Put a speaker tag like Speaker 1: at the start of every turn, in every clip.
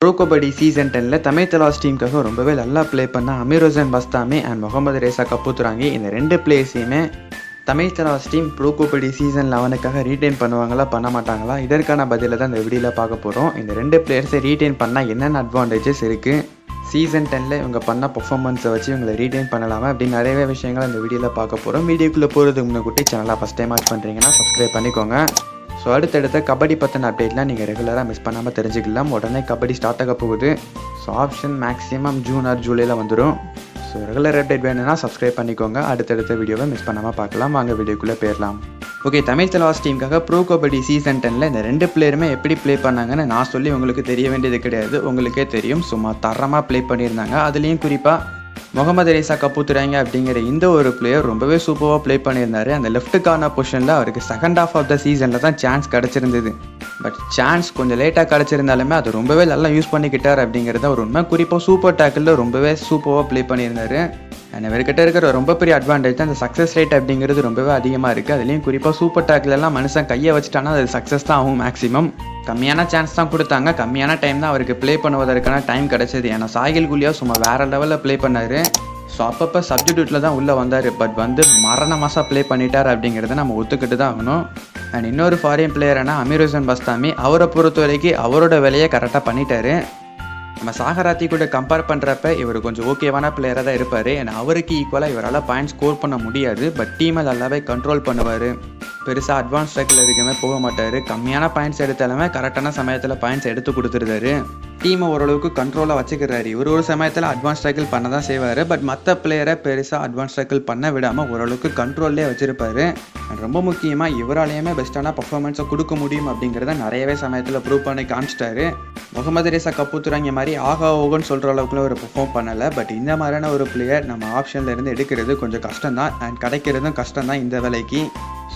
Speaker 1: Bro kabaddi season டெனில் தமிழ் தலாஸ் டீமுக்காக ரொம்பவே நல்லா ப்ளே பண்ண Amir Hussain Bastami and Mohammad Reza கப்புத்துறாங்கி இந்த ரெண்டு பிளேயர்ஸையுமே Tamil Thalaivas team pro kabaddi season லெவனுக்காக retain பண்ணுவாங்களா பண்ண மாட்டாங்களா? இதற்கான பதிலை தான் இந்த வீடியோவில் பார்க்க போகிறோம் இந்த ரெண்டு பிளேயர்ஸை ரீட்டைன் பண்ணால் என்னென்ன அட்வான்டேஜஸ் இருக்குது சீசன் டெனில் இவங்க பண்ண பர்ஃபார்மன்ஸை வச்சு இவங்களை ரீட்டைன் பண்ணலாமா? அப்படின்னு நிறையவே விஷயங்கள் இந்த வீடியோவில் பார்க்க போகிறோம் வீடியோக்குள்ளே போகிறதுக்கு முன்னாடி சேனலாக ஃபஸ்ட் டைம் வாட்ச் பண்ணுறீங்கன்னா சப்ஸ்கிரைப் பண்ணிக்கோங்க. ஸோ அடுத்தடுத்த கபடி பற்றின அப்டேட்லாம் நீங்கள் ரெகுலராக மிஸ் பண்ணாமல் தெரிஞ்சுக்கலாம். உடனே கபடி ஸ்டார்ட் ஆக போகுது. So option maximum June or ஜூலையில் வந்துடும் ஸோ ரெகுலர் அப்டேட் வேணும்னா சப்ஸ்கிரைப் பண்ணிக்கோங்க. அடுத்தடுத்த வீடியோவை மிஸ் பண்ணாமல் பார்க்கலாம். வாங்க வீடியோக்குள்ளே போயிடலாம் ஓகே தமிழ் தலாஸ் டீமுக்காக ப்ரோ கபடி சீசன் டெனில் இந்த ரெண்டு பிளேயருமே எப்படி ப்ளே பண்ணாங்கன்னு நான் சொல்லி உங்களுக்கு தெரிய வேண்டியது கிடையாது. உங்களுக்கே தெரியும். சும்மா தரமாக ப்ளே பண்ணியிருந்தாங்க. அதுலேயும் குறிப்பாக முகமது ரேசா கப்புத்துறாங்க அப்படிங்கிற இந்த ஒரு பிளேயர் ரொம்பவே சூப்பராக ப்ளே பண்ணியிருந்தாரு. அந்த லெஃப்ட் கார்னர் பொசிஷனில் அவருக்கு செகண்ட் ஆஃப் ஆஃப் த சீசனில் தான் சான்ஸ் கிடச்சிருந்தது. பட் சான்ஸ் கொஞ்சம் லேட்டாக கிடச்சிருந்தாலுமே அது ரொம்பவே நல்லா யூஸ் பண்ணிக்கிட்டார் அப்படிங்கிறத ஒரு உண்மை குறிப்பாக சூப்பர் டேக்கிளில் ரொம்பவே சூப்பராக ப்ளே பண்ணியிருந்தார். அண்ட் இவர்கிட்ட இருக்கிற ரொம்ப பெரிய அட்வான்டேஜ் அந்த சக்ஸஸ் ரேட் அப்படிங்கிறது ரொம்பவே அதிகமாக இருக்குது அதுலேயும் குறிப்பாக சூப்பர் டேக்கிலெல்லாம் மனுஷன் கையை வச்சுட்டானா அது சக்ஸஸ் தான் ஆகும் மேக்ஸிமம் கம்மியான சான்ஸ் தான் கொடுத்தாங்க. கம்மியான டைம் தான் அவருக்கு ப்ளே பண்ணுவதற்கான டைம் கிடச்சிது. ஏன்னா சாகில் குலியா சும்மா வேறு லெவலில் ப்ளே பண்ணார். ஸோ அப்பப்போ சப்ஜெக்டில் தான் உள்ளே வந்தார். பட் வந்து மரண மாதம் ப்ளே பண்ணிட்டார் அப்படிங்கிறத நம்ம ஒத்துக்கிட்டு தான் ஆகணும். அண்ட் இன்னொரு ஃபாரின் பிளேயரான அமீர் ஹுசன் பஸ்தாமி அவரை பொறுத்த வரைக்கும் அவரோட வேலையை கரெக்டாக பண்ணிட்டாரு. நம்ம சாகராத்தி கூட கம்பேர் பண்ணுறப்ப இவர் கொஞ்சம் ஓகேவான பிளேயராக தான் இருப்பார். ஏன்னா அவருக்கு ஈக்குவலாக இவரால் பாயிண்ட் ஸ்கோர் பண்ண முடியாது. பட் டீமை நல்லாவே கண்ட்ரோல் பண்ணுவார். பெருசாக அட்வான்ஸ் ஸ்ட்ரைக்கில் எதுக்குமே போக மாட்டார். கம்மியான பாயிண்ட்ஸ் எடுத்தாலுமே கரெக்டான சமயத்தில் பாயிண்ட்ஸ் எடுத்து கொடுத்துருந்தாரு. டீமை ஓரளவுக்கு கண்ட்ரோலாக வச்சுக்கிறாரு. இவர் ஒரு சமயத்தில் அட்வான்ஸ் டேக்கிள் பண்ண தான் செய்வார். பட் மற்ற பிளேயரை பெருசாக அட்வான்ஸ் டேக்கிள் பண்ண விடாமல் ஓரளவுக்கு கண்ட்ரோல்லே வச்சுருப்பாரு. ரொம்ப முக்கியமாக இவராலேயுமே பெஸ்ட்டான பர்ஃபார்மன்ஸை கொடுக்க முடியும் அப்படிங்கிறத நிறையவே சமயத்தில் ப்ரூவ் பண்ணி காமிச்சிட்டாரு. முகமது ரேசா கப்புத்துறாங்க மாதிரி ஆகா ஓகன்னு சொல்கிற அளவுக்குலாம் ஒரு பெர்ஃபார்ம் பண்ணலை. பட் இந்த மாதிரியான ஒரு பிளேயர் நம்ம ஆப்ஷனில் இருந்து எடுக்கிறது கொஞ்சம் கஷ்டம் தான் அண்ட் கிடைக்கிறதும் கஷ்டம் தான் இந்த வேலைக்கு.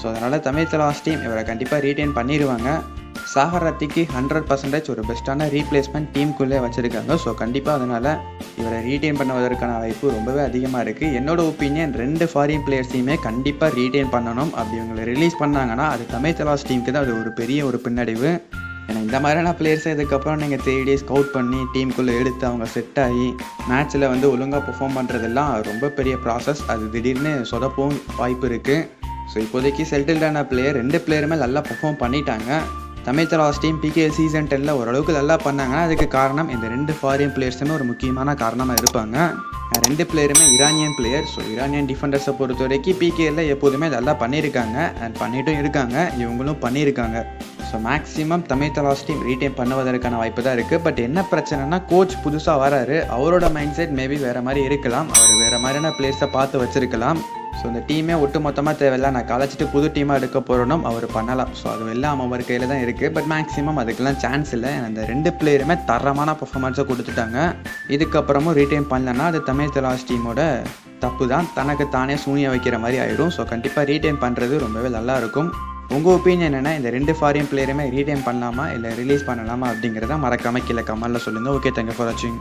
Speaker 1: ஸோ அதனால் தமிழ் தலாஸ் டீம் இவரை கண்டிப்பாக ரீட்டைன் பண்ணிடுவாங்க சாகரத்திக்கு ஹண்ட்ரட் பர்சன்டேஜ் ஒரு பெஸ்ட்டான ரீப்ளேஸ்மெண்ட் டீமுக்குள்ளே வச்சுருக்காங்க. ஸோ கண்டிப்பாக அதனால் இவரை ரீடைன் பண்ணுவதற்கான வாய்ப்பு ரொம்பவே அதிகமாக இருக்குது என்னோட ஒப்பீனியன் ரெண்டு ஃபாரின் பிளேயர்ஸையுமே கண்டிப்பாக ரீடைன் பண்ணணும். அப்படி இவங்களை ரிலீஸ் பண்ணாங்கன்னா அது தமிழ் தலாஸ் டீமுக்கு தான் அது ஒரு பெரிய ஒரு பின்னடைவு. ஏன்னா இந்த மாதிரியான பிளேயர்ஸை இதுக்கப்புறம் நீங்கள் தேடி ஸ்கவுட் பண்ணி டீமுக்குள்ளே எடுத்து அவங்க செட் ஆகி மேட்ச்சில் வந்து ஒழுங்காக பெர்ஃபார்ம் பண்ணுறதெல்லாம் ரொம்ப பெரிய ப்ராசஸ் அது திடீர்னு சொதப்பவும் வாய்ப்பு இருக்குது ஸோ இப்போதைக்கு செட்டில்டான பிளேயர் ரெண்டு பிளேயருமே நல்லா பெர்ஃபார்ம் பண்ணிட்டாங்க. Tamil Thalaivas team PK season டெனில் ஓரளவுக்கு நல்லா பண்ணாங்கன்னா அதுக்கு காரணம் இந்த ரெண்டு ஃபாரின் பிளேயர்ஸுமே ஒரு முக்கியமான காரணமாக இருப்பாங்க. ரெண்டு பிளேயருமே ஈரானியன் பிளேயர் ஸோ ஈரானியன் டிஃபெண்டர்ஸை பொறுத்த வரைக்கும் பிகேயில் எப்போதுமே நல்லா பண்ணியிருக்காங்க. அண்ட் பண்ணிட்டும் இருக்காங்க. இவங்களும் பண்ணியிருக்காங்க. So maximum Tamil Thalaivas team retain பண்ணுவதற்கான வாய்ப்பு தான் இருக்குது பட் என்ன பிரச்சனைனா கோச் புதுசாக வராரு. அவரோட மைண்ட் செட் மேபி வேறு மாதிரி இருக்கலாம். அவர் வேறு மாதிரியான பிளேஸை பார்த்து வச்சுருக்கலாம். ஸோ இந்த டீமே ஒட்டு மொத்தமாக தேவையில்ல. நான் கலைச்சிட்டு புது டீமாக எடுக்க போகிறோம் அவர் பண்ணலாம். ஸோ அது எல்லாம் அவர் கையில் தான் இருக்குது பட் மேக்ஸிமம் அதுக்கெல்லாம் சான்ஸ் இல்லை. அந்த ரெண்டு பிளேயருமே தரமான பர்ஃபார்மன்ஸை கொடுத்துட்டாங்க. இதுக்கப்புறமும் ரீடைன் பண்ணலன்னா அது தமிழ் தலாஸ் டீமோட தப்பு தான். தனக்கு தானே சூனிய வைக்கிற மாதிரி ஆயிடும். ஸோ கண்டிப்பாக ரீடைன் பண்ணுறது ரொம்பவே நல்லாயிருக்கும் உங்கள் ஒப்பீனியன் என்ன இந்த ரெண்டு ஃபாரின் பிளேயருமே ரீடைம் பண்ணலாமா? இல்லை ரிலீஸ் பண்ணலாமா அப்படிங்கிறத மறக்காமல் கீழே கமெண்ட்டில் சொல்லுங்கள் ஓகே தேங்க்யூ ஃபார் வாட்சிங்